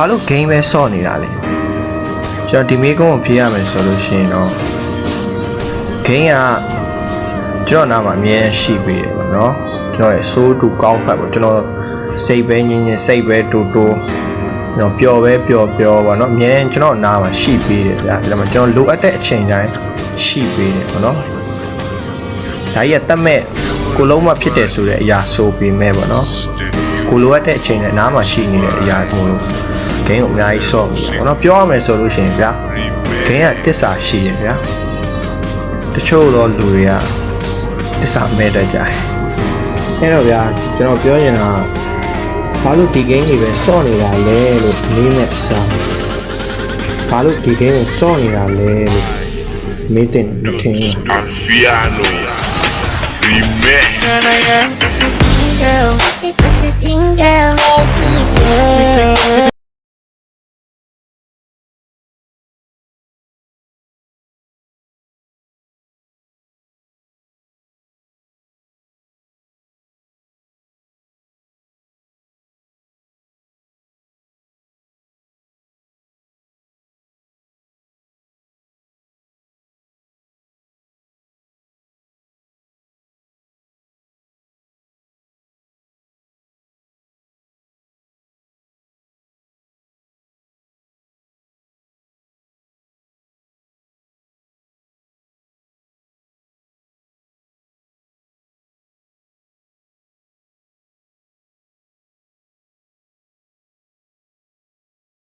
ဘာလို့ game ပဲဆော့နေတာလဲကျွန်တော်ဒီမေးကုန်းကိုဖြေရမယ်ဆိုလို့ရှိရင်တော့ game ကကျွန်တော်နားမှာအမြဲရှိပေးတယ်ပေါ့နော်ကျွန်တော်ရဲ့ soul to ကောင်းဖတ်ပေါ့ကျွန်တော်စိတ်ပဲငြင်းငြင်းစိတ်ပဲတူတူကျွန်တော်ပျော်ပဲပျော်ပျော်ပေါ့နော်အမြဲကျွန်တော်နားမှာရှိပေးတယ်ဗျာဒါမှကျွန်တော်လိုအပ်တဲ့အချိန်တိုင်းရှိပေးတယ်ပေါ့နော်ဒါကြီးကတတ်မဲ့ကိုလုံးမဖြစ်တယ်ဆိုတဲ့အရာဆိုပေမဲ့ပေါ့နော်ကိုလိုအပ်တဲ့အချိန်နဲ့နားမှာရှိနေတဲ့အရာကိုလို့ ဂိမ်းကိုအများကြီးဆော့ပြီပေါ့နော်ပြောရမယ်ဆိုလို့ရှိရင်ဗျာဂိမ်းကတစ္ဆာရှိတယ်ဗျာတချို့တော့လူတွေကတစ္ဆာမဲ့တတ်ကြတယ်အဲ့တော့ဗျာကျွန်တော်ပြောချင်တာဘာလို့ဒီဂိမ်းတွေပဲဆော့နေတာလဲလို့မေးမဲ့အစားဘာလို့ဒီဂိမ်းကိုဆော့နေတာလဲလို့မေးတဲ့မထင်ဘူး Afiano. Primer. Gossiping